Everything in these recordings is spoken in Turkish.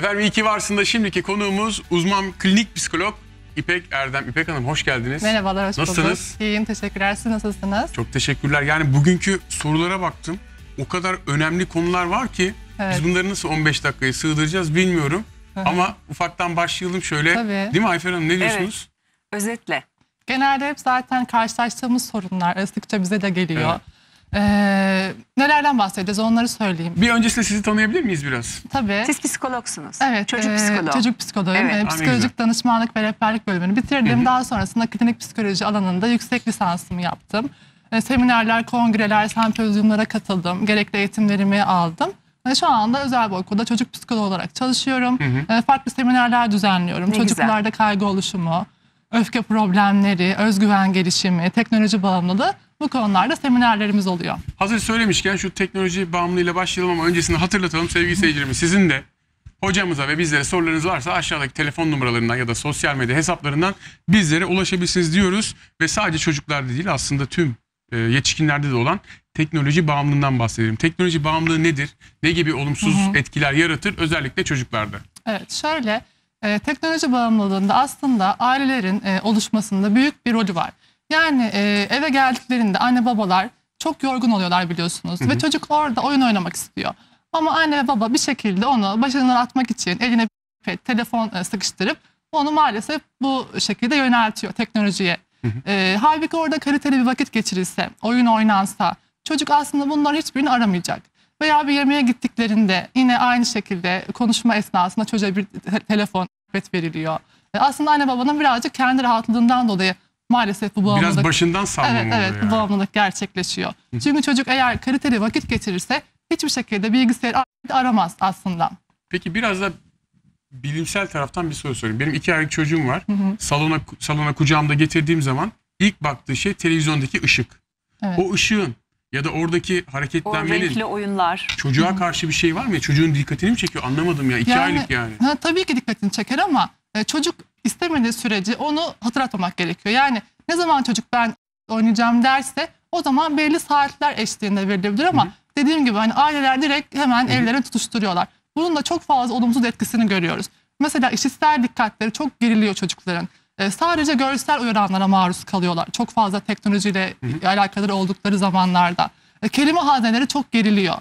Efendim iyi ki varsın da şimdiki konuğumuz uzman klinik psikolog İpek Erdem. İpek Hanım hoş geldiniz. Merhabalar, hoş Nasılsınız? bulduk. İyiyim, teşekkürler. Siz nasılsınız? Çok teşekkürler. Yani bugünkü sorulara baktım. O kadar önemli konular var ki Evet. biz bunları nasıl 15 dakikaya sığdıracağız bilmiyorum. Ama ufaktan başlayalım şöyle. Tabii. Değil mi Ayfer Hanım ne diyorsunuz? Özetle. Genelde hep zaten karşılaştığımız sorunlar sıkça bize de geliyor. Evet. Ee, nelerden bahsedeceğiz onları söyleyeyim. Bir öncesinde sizi tanıyabilir miyiz biraz? Tabii. Siz psikologsunuz. Evet, Çocuk e, psikoloğu. Çocuk psikoloğuyum. Evet. E, ne psikolojik danışmanlık ve rehberlik bölümünü bitirdim. Daha sonrasında klinik psikoloji alanında yüksek lisansımı yaptım. E, seminerler, kongreler, sempozyumlara katıldım. Gerekli eğitimlerimi aldım. E, şu anda özel bir okulda çocuk psikoloğu olarak çalışıyorum. E, farklı seminerler düzenliyorum. Ne Çocuklarda kaygı oluşumu, öfke problemleri, özgüven gelişimi, teknoloji bağımlılığı bu konularda seminerlerimiz oluyor. Hazır söylemişken şu teknoloji bağımlılığıyla başlayalım ama öncesinde hatırlatalım sevgili seyircilerimiz. Sizin de hocamıza ve bizlere sorularınız varsa aşağıdaki telefon numaralarından ya da sosyal medya hesaplarından bizlere ulaşabilirsiniz diyoruz. Ve sadece çocuklarda değil aslında tüm e, yetişkinlerde de olan teknoloji bağımlılığından bahsedelim. Teknoloji bağımlılığı nedir? Ne gibi olumsuz etkiler yaratır özellikle çocuklarda? Evet şöyle e, teknoloji bağımlılığında aslında ailelerin e, oluşmasında büyük bir rolü var. Yani e, eve geldiklerinde anne babalar çok yorgun oluyorlar biliyorsunuz ve çocuk orada oyun oynamak istiyor. Ama anne ve baba bir şekilde onu başından atmak için eline bir telefon e, sıkıştırıp onu maalesef bu şekilde yöneltiyor teknolojiye. E, halbuki orada kaliteli bir vakit geçirilse, oyun oynansa çocuk aslında bunların hiçbirini aramayacak. Veya bir yemeğe gittiklerinde yine aynı şekilde konuşma esnasında çocuğa bir te- telefon veriliyor. E, Aslında anne babanın birazcık kendi rahatlığından dolayı maalesef bu bağımlılık... Biraz başından salmam Evet oluyor evet yani. bu bağımlılık gerçekleşiyor. Çünkü çocuk eğer kaliteli vakit geçirirse hiçbir şekilde bilgisayarı aramaz aslında. Peki biraz da bilimsel taraftan bir soru sorayım. Benim iki aylık çocuğum var. Salona salona kucağımda getirdiğim zaman ilk baktığı şey televizyondaki ışık. Evet. O ışığın ya da oradaki O hareketlenmenin renkli oyunlar. çocuğa karşı bir şey var mı? Çocuğun dikkatini mi çekiyor? Anlamadım ya. İki aylık yani. Ha, tabii ki dikkatini çeker ama e, çocuk istemediği sürece onu hatırlatmamak gerekiyor. Yani ne zaman çocuk ben oynayacağım derse o zaman belli saatler eşliğinde verilebilir ama dediğim gibi hani aileler direkt hemen ellerini tutuşturuyorlar. Bunun da çok fazla olumsuz etkisini görüyoruz. Mesela işitsel dikkatleri çok geriliyor çocukların. E, sadece görsel uyaranlara maruz kalıyorlar. Çok fazla teknolojiyle alakalı oldukları zamanlarda. E, kelime hazineleri çok geriliyor.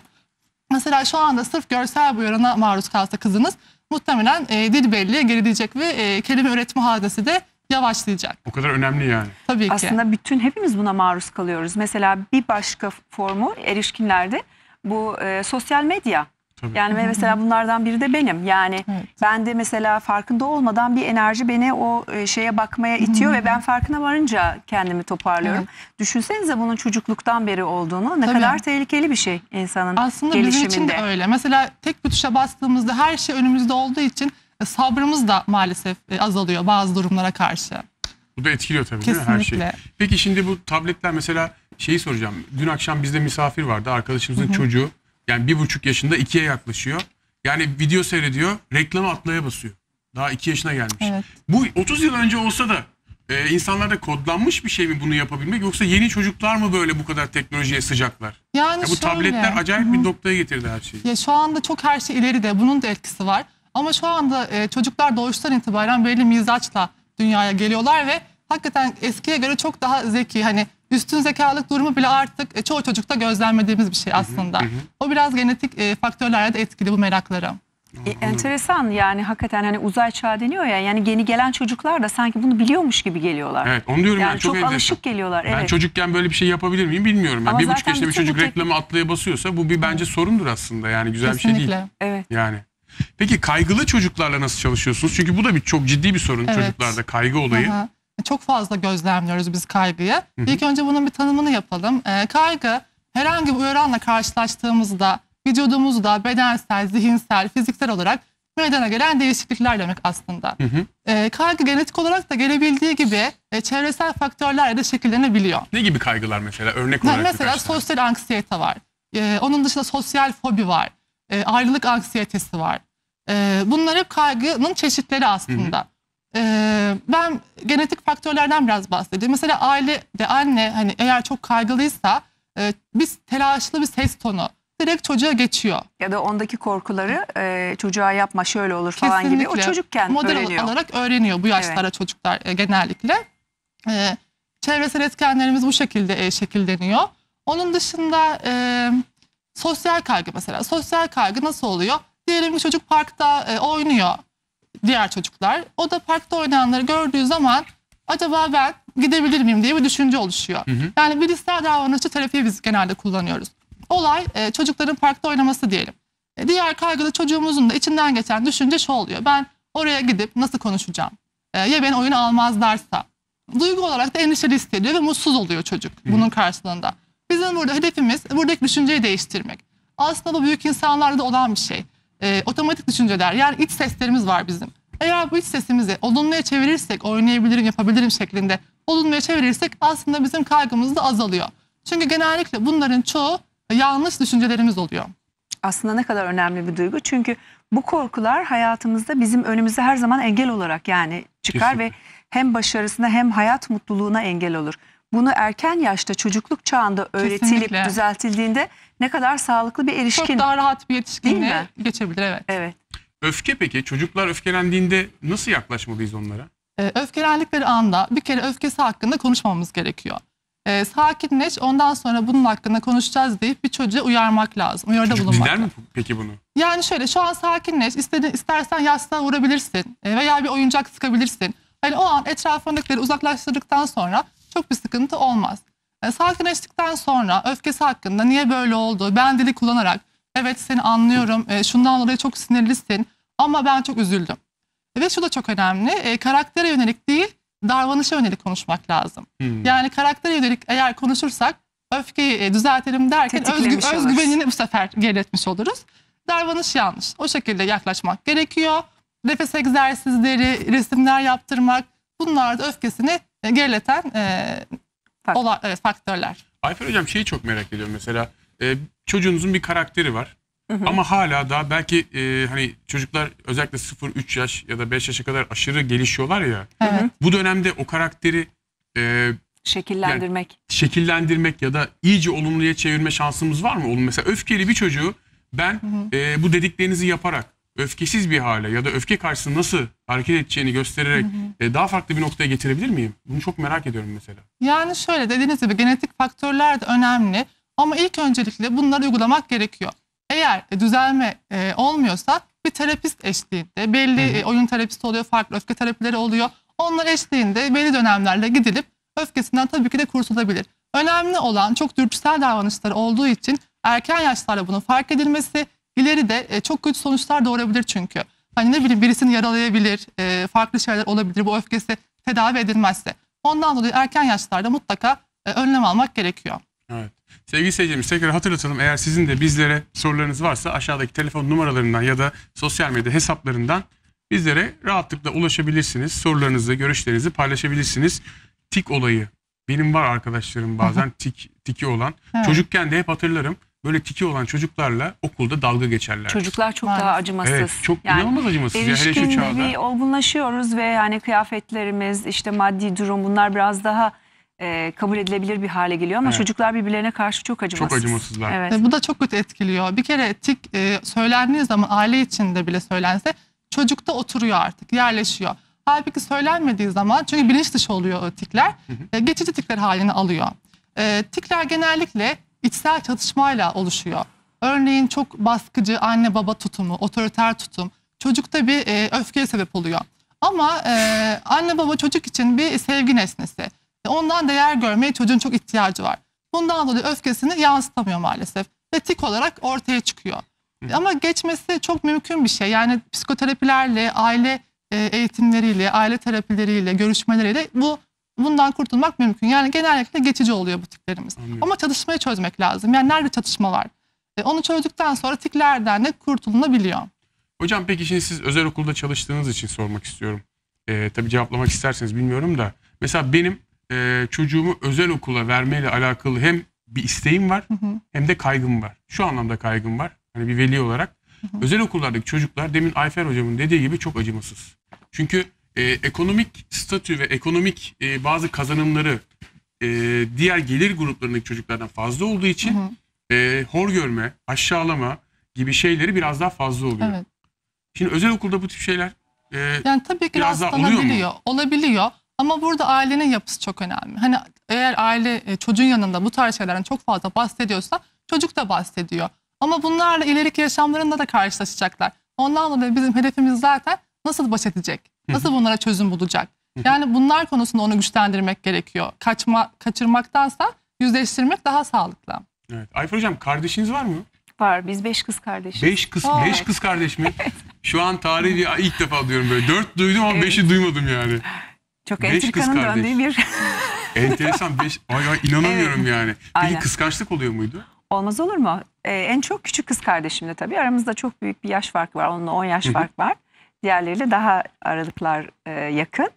Mesela şu anda sırf görsel bir uyarana maruz kalsa kızınız muhtemelen e, dil belleği gerileyecek ve e, kelime üretme hadisi de yavaşlayacak. O kadar önemli yani. Tabii ki. Aslında bütün hepimiz buna maruz kalıyoruz. Mesela bir başka formu erişkinlerde bu e, sosyal medya. Tabii. Yani mesela bunlardan biri de benim. Yani Evet. ben de mesela farkında olmadan bir enerji beni o e, şeye bakmaya itiyor ve ben farkına varınca kendimi toparlıyorum. Düşünsenize bunun çocukluktan beri olduğunu. Ne Tabii. kadar tehlikeli bir şey insanın Aslında bizim için gelişiminde. de öyle. Mesela tek bir tuşa bastığımızda her şey önümüzde olduğu için e, sabrımız da maalesef e, azalıyor bazı durumlara karşı. Bu da etkiliyor tabii değil mi her şeyi? Kesinlikle. Peki şimdi bu tabletler mesela şeyi soracağım. Dün akşam bizde misafir vardı. Arkadaşımızın çocuğu yani bir buçuk yaşında ikiye yaklaşıyor. Yani video seyrediyor. Reklama atlaya basıyor. Daha iki yaşına gelmiş. Evet. Bu 30 yıl önce olsa da e, insanlarda kodlanmış bir şey mi bunu yapabilmek yoksa yeni çocuklar mı böyle bu kadar teknolojiye sıcaklar? Yani Ya bu şöyle, tabletler acayip bir noktaya getirdi her şeyi. Ya şu anda çok her şey ileride. Bunun da etkisi var. Ama şu anda e, çocuklar doğuştan itibaren belli mizaçla dünyaya geliyorlar ve hakikaten eskiye göre çok daha zeki. Hani üstün zekalık durumu bile artık e, çoğu çocukta gözlemlediğimiz bir şey aslında. O biraz genetik e, faktörlerle de etkili bu merakları. E, enteresan yani hakikaten hani uzay çağı deniyor ya yani yeni gelen çocuklar da sanki bunu biliyormuş gibi geliyorlar. Evet onu diyorum Yani ben çok, çok enteresan. alışık geliyorlar. Ben Evet. çocukken böyle bir şey yapabilir miyim bilmiyorum. Yani Ama bir buçuk yaşında bir çocuk tek- reklama atlaya basıyorsa bu bir bence sorundur aslında. Yani güzel bir şey değil. Kesinlikle. Evet. Yani. Peki kaygılı çocuklarla nasıl çalışıyorsunuz? Çünkü bu da bir çok ciddi bir sorun Evet. çocuklarda kaygı olayı. Aha. Çok fazla gözlemliyoruz biz kaygıyı. İlk önce bunun bir tanımını yapalım. Ee, kaygı herhangi bir uyaranla karşılaştığımızda vücudumuzda bedensel, zihinsel, fiziksel olarak meydana gelen değişiklikler demek aslında. Ee, kaygı genetik olarak da gelebildiği gibi e, çevresel faktörlerle de şekillenebiliyor. Ne gibi kaygılar mesela örnek Yani olarak? mesela birkaç tane. sosyal anksiyete var. Ee, onun dışında sosyal fobi var. Ee, ayrılık anksiyetesi var. Ee, bunlar hep kaygının çeşitleri aslında. Ee, ben genetik faktörlerden biraz bahsedeyim. Mesela aile de anne hani eğer çok kaygılıysa e, biz telaşlı bir ses tonu, direkt çocuğa geçiyor. Ya da ondaki korkuları e, çocuğa yapma şöyle olur falan gibi. O çocukken model öğreniyor. olarak öğreniyor bu yaşlara çocuklar e, genellikle. E, çevresel etkenlerimiz bu şekilde e, şekilleniyor. Onun dışında e, sosyal kaygı mesela. Sosyal kaygı nasıl oluyor? Diyelim ki çocuk parkta e, oynuyor diğer çocuklar. O da parkta oynayanları gördüğü zaman acaba ben gidebilir miyim diye bir düşünce oluşuyor. Yani bilişsel davranışçı terapiyi biz genelde kullanıyoruz. Olay e, çocukların parkta oynaması diyelim. E, diğer kaygılı çocuğumuzun da içinden geçen düşünce şu oluyor. Ben oraya gidip nasıl konuşacağım? E, ya beni oyuna almazlarsa? Duygu olarak da endişeli hissediyor ve mutsuz oluyor çocuk bunun karşılığında. Bizim burada hedefimiz buradaki düşünceyi değiştirmek. Aslında bu büyük insanlarda da olan bir şey. E, otomatik düşünceler yani iç seslerimiz var bizim. Eğer bu iç sesimizi olumluya çevirirsek, oynayabilirim, yapabilirim şeklinde olumluya çevirirsek aslında bizim kaygımız da azalıyor. Çünkü genellikle bunların çoğu yanlış düşüncelerimiz oluyor. Aslında ne kadar önemli bir duygu. Çünkü bu korkular hayatımızda bizim önümüzde her zaman engel olarak yani çıkar Kesinlikle. ve hem başarısına hem hayat mutluluğuna engel olur. Bunu erken yaşta çocukluk çağında öğretilip Kesinlikle. düzeltildiğinde ne kadar sağlıklı bir erişkin. Çok daha rahat bir mi? geçebilir evet. Evet. Öfke peki çocuklar öfkelendiğinde nasıl yaklaşmalıyız onlara? Ee, öfkelendikleri anda bir kere öfkesi hakkında konuşmamamız gerekiyor. Ee, sakinleş ondan sonra bunun hakkında konuşacağız deyip bir çocuğu uyarmak lazım. Uyarıda Çocuk bulunmak. dinler mi peki bunu? Yani şöyle şu an sakinleş. İstedi, istersen yastığa vurabilirsin e, veya bir oyuncak sıkabilirsin. Hani o an etrafındakileri uzaklaştırdıktan sonra çok bir sıkıntı olmaz. E, sakinleştikten sonra öfkesi hakkında niye böyle oldu ben dili kullanarak evet seni anlıyorum e, şundan dolayı çok sinirlisin ama ben çok üzüldüm. Ve şu da çok önemli e, karaktere yönelik değil davranışa yönelik konuşmak lazım. Hmm. Yani karaktere yönelik eğer konuşursak öfkeyi e, düzeltelim derken özgü, özgüvenini bu sefer geriletmiş oluruz. Davranış yanlış. O şekilde yaklaşmak gerekiyor. Nefes egzersizleri, resimler yaptırmak bunlar da öfkesini e, gerileten e, ola- evet, faktörler. Ayfer Hocam şeyi çok merak ediyorum mesela. E, çocuğunuzun bir karakteri var. Ama hala da belki e, hani çocuklar özellikle 0-3 yaş ya da 5 yaşa kadar aşırı gelişiyorlar ya. Evet. Bu dönemde o karakteri e, Şekillendirmek. şekillendirmek ya da iyice olumluya çevirme şansımız var mı? Oğlum mesela öfkeli bir çocuğu ben e, bu dediklerinizi yaparak öfkesiz bir hale ya da öfke karşısında nasıl hareket edeceğini göstererek e, daha farklı bir noktaya getirebilir miyim? Bunu çok merak ediyorum mesela. Yani şöyle dediğiniz gibi genetik faktörler de önemli ama ilk öncelikle bunları uygulamak gerekiyor. Eğer e, düzelme e, olmuyorsa bir terapist eşliğinde belli e, oyun terapisti oluyor, farklı öfke terapileri oluyor. Onlar eşliğinde belli dönemlerle gidilip öfkesinden tabii ki de kurtulabilir. Önemli olan çok dürtüsel davranışları olduğu için erken yaşlarda bunun fark edilmesi ileride e, çok kötü sonuçlar doğurabilir çünkü. Hani ne bileyim birisini yaralayabilir, e, farklı şeyler olabilir bu öfkesi tedavi edilmezse. Ondan dolayı erken yaşlarda mutlaka e, önlem almak gerekiyor. Evet. Sevgili seyircilerimiz tekrar hatırlatalım. Eğer sizin de bizlere sorularınız varsa aşağıdaki telefon numaralarından ya da sosyal medya hesaplarından bizlere rahatlıkla ulaşabilirsiniz. Sorularınızı, görüşlerinizi paylaşabilirsiniz. Tik olayı. Benim var arkadaşlarım bazen tik tiki olan. Evet. Çocukken de hep hatırlarım. Böyle tiki olan çocuklarla okulda dalga geçerler. Çocuklar çok Maalesef. daha acımasız. Evet, çok inanılmaz acımasız ya, hele şu erişkin çağda. bir olgunlaşıyoruz ve hani kıyafetlerimiz, işte maddi durum bunlar biraz daha e, kabul edilebilir bir hale geliyor ama Evet. çocuklar birbirlerine karşı çok acımasız. acımasızlar. Evet. E, bu da çok kötü etkiliyor. Bir kere tik e, söylendiği zaman aile içinde bile söylense çocukta oturuyor artık, yerleşiyor. Halbuki söylenmediği zaman çünkü bilinç dışı oluyor tikler, e, geçici tikler halini alıyor. E, tikler genellikle içsel çatışmayla oluşuyor. Örneğin çok baskıcı anne baba tutumu, otoriter tutum çocukta bir e, öfkeye sebep oluyor. Ama e, anne baba çocuk için bir sevgi nesnesi. E, Ondan değer görmeye çocuğun çok ihtiyacı var. Bundan dolayı öfkesini yansıtamıyor maalesef. Ve tik olarak ortaya çıkıyor. Ama geçmesi çok mümkün bir şey. Yani psikoterapilerle, aile e, eğitimleriyle, aile terapileriyle, görüşmeleriyle bu bundan kurtulmak mümkün. Yani genellikle geçici oluyor bu tiklerimiz. Anlıyorum. Ama çatışmayı çözmek lazım. Yani nerede çatışma var? E, onu çözdükten sonra tiklerden de kurtulunabiliyor. Hocam peki şimdi siz özel okulda çalıştığınız için sormak istiyorum. Ee, tabii cevaplamak isterseniz bilmiyorum da. Mesela benim e, çocuğumu özel okula vermeyle alakalı hem bir isteğim var hem de kaygım var. Şu anlamda kaygım var. Hani bir veli olarak. Özel okullardaki çocuklar demin Ayfer hocamın dediği gibi çok acımasız. Çünkü e, ekonomik statü ve ekonomik e, bazı kazanımları e, diğer gelir gruplarındaki çocuklardan fazla olduğu için e, hor görme, aşağılama gibi şeyleri biraz daha fazla oluyor. Evet. Şimdi özel okulda bu tip şeyler e, Yani tabii ki Biraz rastlanabiliyor. Olabiliyor. Ama burada ailenin yapısı çok önemli. Hani eğer aile e, çocuğun yanında bu tarz şeylerden çok fazla bahsediyorsa çocuk da bahsediyor. Ama bunlarla ileriki yaşamlarında da karşılaşacaklar. Ondan dolayı bizim hedefimiz zaten nasıl baş edecek? Nasıl bunlara çözüm bulacak? Yani bunlar konusunda onu güçlendirmek gerekiyor. Kaçma, kaçırmaktansa yüzleştirmek daha sağlıklı. evet. Ayfer hocam kardeşiniz var mı? Var. Biz beş kız kardeşiz. Beş kız, Aa. beş kız kardeş mi? Şu an tarihi ilk defa diyorum böyle. Dört duydum ama beşi duymadım yani. Çok Beş entrikanın kardeş. döndüğü bir Enteresan beş. Ay ay inanamıyorum yani. Peki Aynen. kıskançlık oluyor muydu? Olmaz olur mu? Ee, en çok küçük kız kardeşimle tabii. Aramızda çok büyük bir yaş farkı var. Onunla 10 yaş fark var. Diğerleriyle daha aralıklar e, yakın.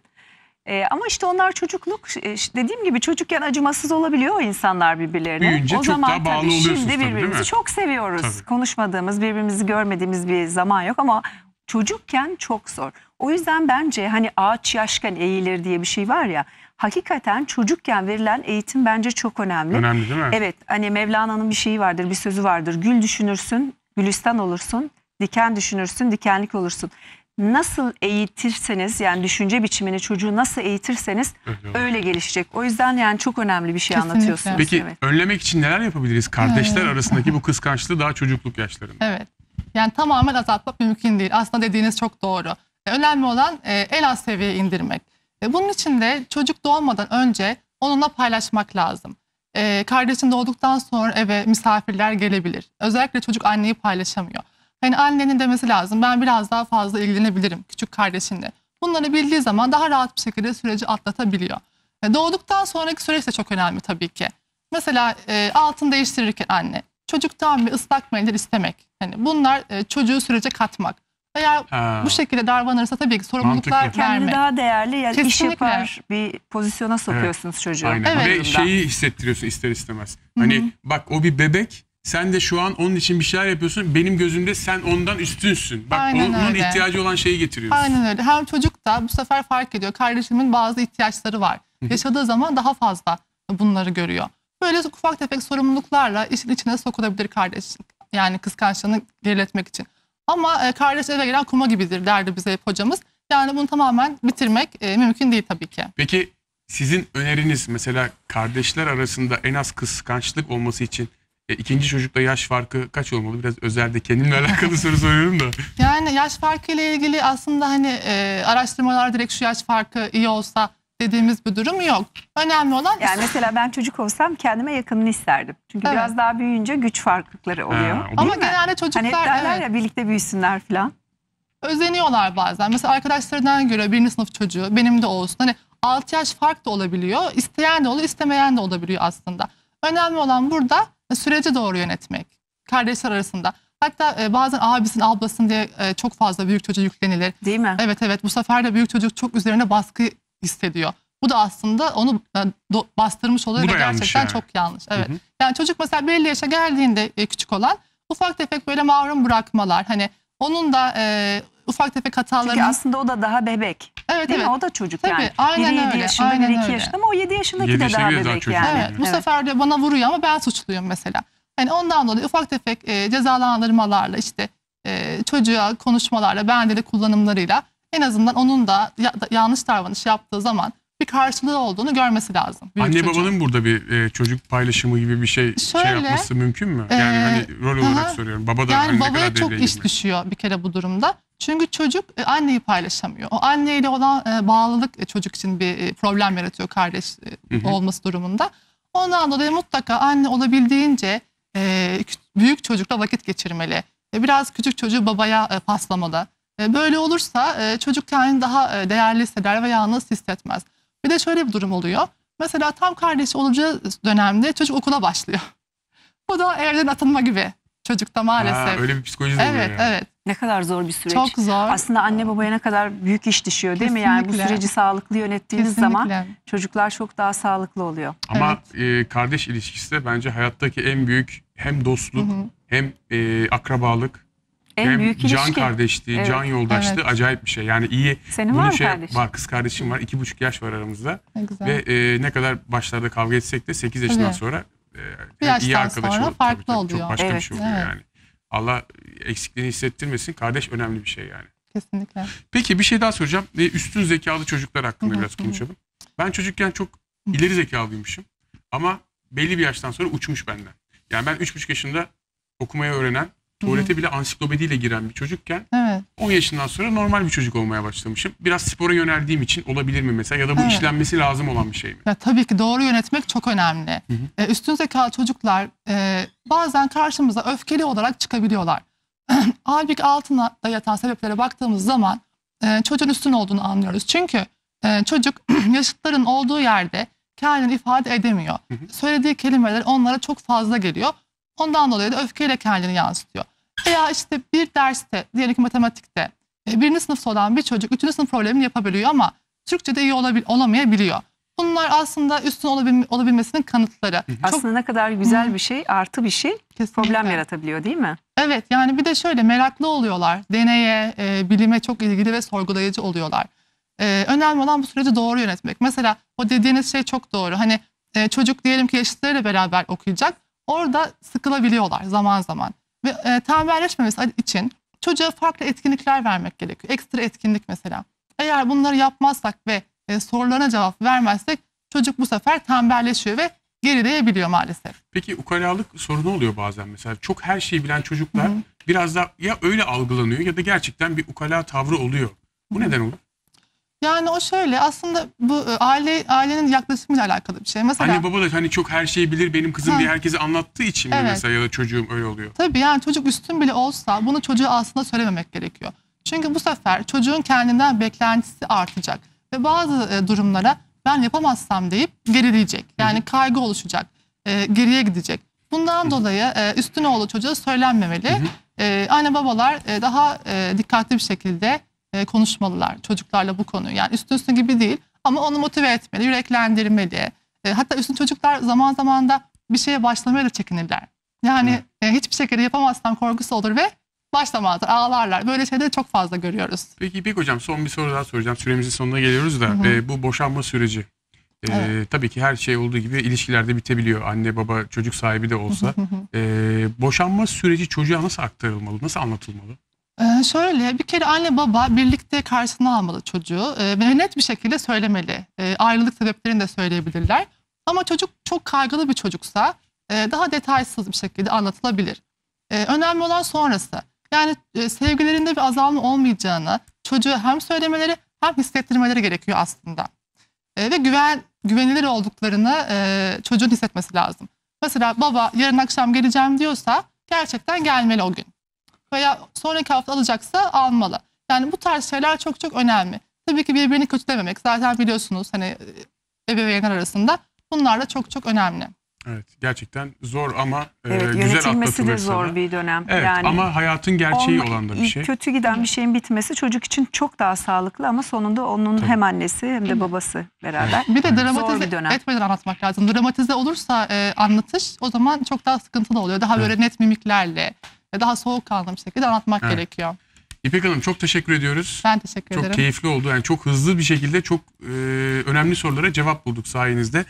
E, ama işte onlar çocukluk, e, dediğim gibi çocukken acımasız olabiliyor insanlar birbirlerine. Büyüyünce o çok zaman daha bağlı tabii Şimdi tabii, birbirimizi mi? çok seviyoruz. Tabii. Konuşmadığımız, birbirimizi görmediğimiz bir zaman yok ama çocukken çok zor. O yüzden bence hani ağaç yaşken eğilir diye bir şey var ya. Hakikaten çocukken verilen eğitim bence çok önemli. Önemli değil mi? Evet hani Mevlana'nın bir şeyi vardır bir sözü vardır. Gül düşünürsün gülistan olursun. Diken düşünürsün dikenlik olursun. Nasıl eğitirseniz yani düşünce biçimini çocuğu nasıl eğitirseniz Öyle gelişecek. O yüzden yani çok önemli bir şey Kesinlikle. anlatıyorsunuz. Peki Evet. önlemek için neler yapabiliriz? Kardeşler Evet. arasındaki bu kıskançlığı daha çocukluk yaşlarında. Evet. Yani tamamen azaltmak mümkün değil. Aslında dediğiniz çok doğru. E, Önemli olan e, en az seviyeye indirmek. E, Bunun için de çocuk doğmadan önce onunla paylaşmak lazım. E, Kardeşin doğduktan sonra eve misafirler gelebilir. Özellikle çocuk anneyi paylaşamıyor. Hani annenin demesi lazım ben biraz daha fazla ilgilenebilirim küçük kardeşinle. Bunları bildiği zaman daha rahat bir şekilde süreci atlatabiliyor. E, Doğduktan sonraki süreç de çok önemli tabii ki. Mesela e, altın değiştirirken anne çocuktan bir ıslak mendil istemek. Hani bunlar e, çocuğu sürece katmak. Eğer Ha. bu şekilde davranırsa tabii ki sorumluluklar Mantıklı. Vermek. daha değerli yani iş Kesinlikle. yapar bir pozisyona sokuyorsunuz çocuğu. Aynen. Evet. Ve şeyi hissettiriyorsun ister istemez. Hani bak o bir bebek. Sen de şu an onun için bir şeyler yapıyorsun. Benim gözümde sen ondan üstünsün. Bak Aynen onun, öyle. ihtiyacı olan şeyi getiriyorsun. Aynen öyle. Hem çocuk da bu sefer fark ediyor. Kardeşimin bazı ihtiyaçları var. Yaşadığı zaman daha fazla bunları görüyor. Böyle ufak tefek sorumluluklarla işin içine sokulabilir kardeş. Yani kıskançlığını geriletmek için. Ama e, kardeş eve giren kuma gibidir derdi bize hep hocamız. Yani bunu tamamen bitirmek e, mümkün değil tabii ki. Peki sizin öneriniz mesela kardeşler arasında en az kıskançlık olması için e, ikinci çocukla yaş farkı kaç olmalı? Biraz özelde kendimle alakalı soru soruyorum da. Yani yaş farkı ile ilgili aslında hani e, araştırmalar direkt şu yaş farkı iyi olsa dediğimiz bir durum yok. Önemli olan Yani mesela ben çocuk olsam kendime yakınını isterdim. Çünkü Evet. biraz daha büyüyünce güç farklılıkları oluyor. Ha, ama mi? genelde çocuklar Hani derler evet, ya birlikte büyüsünler falan. özeniyorlar bazen. Mesela arkadaşlarından göre birinci sınıf çocuğu benim de olsun. Hani 6 yaş fark da olabiliyor. İsteyen de olur, istemeyen de olabiliyor aslında. Önemli olan burada süreci doğru yönetmek. Kardeşler arasında. Hatta e, bazen abisin, ablasın diye e, çok fazla büyük çocuğa yüklenilir. Değil mi? Evet evet bu sefer de büyük çocuk çok üzerine baskı hissediyor. Bu da aslında onu e, do- bastırmış oluyor Bu ve gerçekten yani. çok yanlış. Evet. hı. Yani çocuk mesela belli yaşa geldiğinde e, küçük olan ufak tefek böyle mahrum bırakmalar hani onun da e, ufak tefek Çünkü hatalarını aslında o da daha bebek. evet Değil evet mi? O da çocuk Tabii, yani. aynen biri 7 öyle, yaşında, aynen biri 2 öyle. yaşında ama o 7 yaşındaki Yedi de daha daha bebek çocuk yani. Evet, bu Evet. sefer de bana vuruyor ama ben suçluyum mesela. Hani ondan dolayı ufak tefek e, cezalandırmalarla işte e, çocuğa konuşmalarla, bendeli kullanımlarıyla en azından onun da, ya- da yanlış davranış yaptığı zaman bir karşılığı olduğunu görmesi lazım. büyük Anne çocuğun. babanın burada bir e, çocuk paylaşımı gibi bir şey şey Şöyle, yapması mümkün mü? Yani e, hani rol olarak aha. soruyorum. Baba da Yani hani babaya çok iş girmek? düşüyor bir kere bu durumda. Çünkü çocuk e, anneyi paylaşamıyor. O anneyle olan e, bağlılık e, çocuk için bir e, problem yaratıyor kardeş e, Hı hı. olması durumunda. Ondan dolayı mutlaka anne olabildiğince e, büyük çocukla vakit geçirmeli. E, biraz küçük çocuğu babaya e, paslamalı. E, böyle olursa e, çocuk kendini daha e, değerli hisseder ve yalnız hissetmez. Bir de şöyle bir durum oluyor. Mesela tam kardeşi olacağı dönemde çocuk okula başlıyor. Bu da evden atılma gibi çocukta maalesef. Ha, öyle bir psikoloji de oluyor Evet, yani. evet. Ne kadar zor bir süreç. Çok zor. Aslında anne babaya ne kadar büyük iş düşüyor değil mi? Yani bu Kesinlikle. süreci sağlıklı yönettiğiniz zaman Kesinlikle. çocuklar çok daha sağlıklı oluyor. Ama e, kardeş ilişkisi de bence hayattaki en büyük hem dostluk hem e, akrabalık En hem büyük can ilişki. kardeşliği, Evet. can yoldaşlığı Evet. acayip bir şey. Yani iyi Senin bunu var mı şey kardeşin? var kız kardeşim var iki buçuk yaş var aramızda Ne güzel. ve e, ne kadar başlarda kavga etsek de 8 yaşından Tabii. sonra Bir hem yaştan sonra olur. farklı Çok oluyor. başka bir Evet, şey oluyor evet. yani. Allah eksikliğini hissettirmesin. Kardeş önemli bir şey yani. Kesinlikle. Peki bir şey daha soracağım. E, Üstün zekalı çocuklar hakkında biraz konuşalım. Ben çocukken çok ileri zekalıymışım. Ama belli bir yaştan sonra uçmuş benden. Yani ben 3,5 yaşında okumayı öğrenen, tuvalete bile ansiklopediyle giren bir çocukken Evet. 10 yaşından sonra normal bir çocuk olmaya başlamışım. Biraz spora yöneldiğim için olabilir mi mesela? Ya da bu Evet. işlenmesi lazım olan bir şey mi? Ya tabii ki doğru yönetmek çok önemli. hı. E, üstün zekalı çocuklar e, bazen karşımıza öfkeli olarak çıkabiliyorlar. Halbuki altına da yatan sebeplere baktığımız zaman e, çocuğun üstün olduğunu anlıyoruz. Çünkü e, çocuk yaşıtların olduğu yerde kendini ifade edemiyor. Söylediği kelimeler onlara çok fazla geliyor. Ondan dolayı da öfkeyle kendini yansıtıyor. Veya işte bir derste, diyelim ki matematikte e, birinci sınıfta olan bir çocuk üçüncü sınıf problemini yapabiliyor ama Türkçe'de iyi olabil- olamayabiliyor. Bunlar aslında üstün olabil- olabilmesinin kanıtları. Çok Aslında ne kadar güzel bir şey, artı bir şey kesinlikle. problem yaratabiliyor değil mi? Evet yani bir de şöyle meraklı oluyorlar. Deneye, e, bilime çok ilgili ve sorgulayıcı oluyorlar. E, önemli olan bu süreci doğru yönetmek. Mesela o dediğiniz şey çok doğru. Hani e, çocuk diyelim ki yaşıtlarıyla beraber okuyacak. Orada sıkılabiliyorlar zaman zaman. Ve e, tembelleşmemesi için çocuğa farklı etkinlikler vermek gerekiyor. Ekstra etkinlik mesela. Eğer bunları yapmazsak ve e, sorularına cevap vermezsek çocuk bu sefer tembelleşiyor ve gerileyebiliyor maalesef. Peki ukalalık sorunu oluyor bazen mesela. Çok her şeyi bilen çocuklar biraz da ya öyle algılanıyor ya da gerçekten bir ukala tavrı oluyor. Bu neden olur? Yani o şöyle aslında bu e, aile ailenin yaklaşımıyla alakalı bir şey. Mesela Anne baba da hani çok her şeyi bilir benim kızım Ha. diye herkese anlattığı için mi Evet. mesela ya da çocuğum öyle oluyor. tabii yani çocuk üstün bile olsa bunu çocuğa aslında söylememek gerekiyor. Çünkü bu sefer çocuğun kendinden beklentisi artacak ve bazı e, durumlara ben yapamazsam deyip gerileyecek. Yani kaygı oluşacak, e, geriye gidecek. Bundan dolayı e, üstün olduğu çocuğa söylenmemeli. E, anne babalar e, daha e, dikkatli bir şekilde e, konuşmalılar çocuklarla bu konuyu. Yani üstünsün gibi değil ama onu motive etmeli, yüreklendirmeli. E, hatta üstün çocuklar zaman zaman da bir şeye başlamaya da çekinirler. Yani e, hiçbir şekilde yapamazsam korkusu olur ve başlamazlar, ağlarlar. Böyle şeyleri çok fazla görüyoruz. Peki İpek Hocam son bir soru daha soracağım. Süremizin sonuna geliyoruz da e, bu boşanma süreci. e, Evet. Tabii ki her şey olduğu gibi ilişkilerde bitebiliyor. Anne baba çocuk sahibi de olsa. E, boşanma süreci çocuğa nasıl aktarılmalı? Nasıl anlatılmalı? Ee, şöyle bir kere anne baba birlikte karşısına almalı çocuğu e, ve net bir şekilde söylemeli. E, ayrılık sebeplerini de söyleyebilirler. Ama çocuk çok kaygılı bir çocuksa e, daha detaysız bir şekilde anlatılabilir. E, önemli olan sonrası. Yani e, sevgilerinde bir azalma olmayacağını çocuğa hem söylemeleri hem hissettirmeleri gerekiyor aslında. E, ve güven güvenilir olduklarını e, çocuğun hissetmesi lazım. Mesela baba yarın akşam geleceğim diyorsa gerçekten gelmeli o gün veya sonraki hafta alacaksa almalı. Yani bu tarz şeyler çok çok önemli. Tabii ki birbirini kötülememek. Zaten biliyorsunuz hani e, ebeveynler arasında bunlar da çok çok önemli. Evet gerçekten zor ama e, Evet, güzel yönetilmesi de atlatılırsa zor bir dönem. Evet yani ama hayatın gerçeği olan da bir şey. Kötü giden bir şeyin bitmesi çocuk için çok daha sağlıklı ama sonunda onun hem annesi hem de babası beraber. Bir de Zor bir dramatize dönem. etmeden anlatmak lazım. Dramatize olursa e, anlatış o zaman çok daha sıkıntılı oluyor. Daha böyle net mimiklerle ve daha soğukkanlı bir şekilde anlatmak Evet. gerekiyor. İpek Hanım çok teşekkür ediyoruz. Ben teşekkür Çok ederim. keyifli oldu. Yani çok hızlı bir şekilde çok e, önemli sorulara cevap bulduk sayenizde.